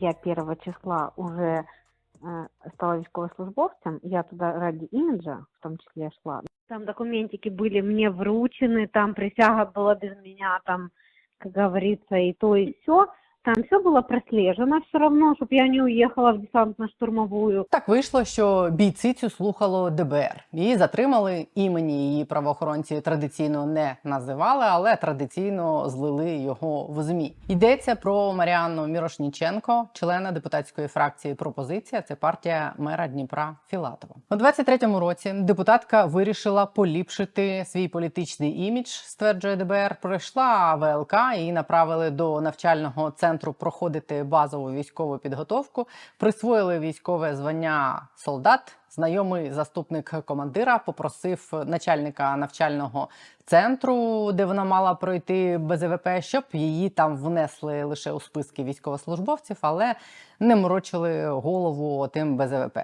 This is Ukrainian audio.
Я 1 числа уже э, стала військовослужбовцем, я туда ради имиджа, в том числе шла. Там документики были мне вручены, там присяга была без меня, там, как говорится, и то, и все. Там все было прослежено все равно, чтобы я не уехала в десантно-штурмовую. Так вийшло, що бійцицю слухало ДБР. Її затримали. Імені її правоохоронці традиційно не називали, але традиційно злили його в змі. Йдеться про Маріанну Мірошніченко, члена депутатської фракції Пропозиція. Це партія мера Дніпра Філатова. У 23-му році депутатка вирішила поліпшити свій політичний імідж, стверджує ДБР. Пройшла ВЛК і направили до навчального центру проходити базову військову підготовку. Присвоїли військове звання солдат. Знайомий заступник командира попросив начальника навчального центру, де вона мала пройти БЗВП, щоб її там внесли лише у списки військовослужбовців, але не морочили голову тим БЗВП.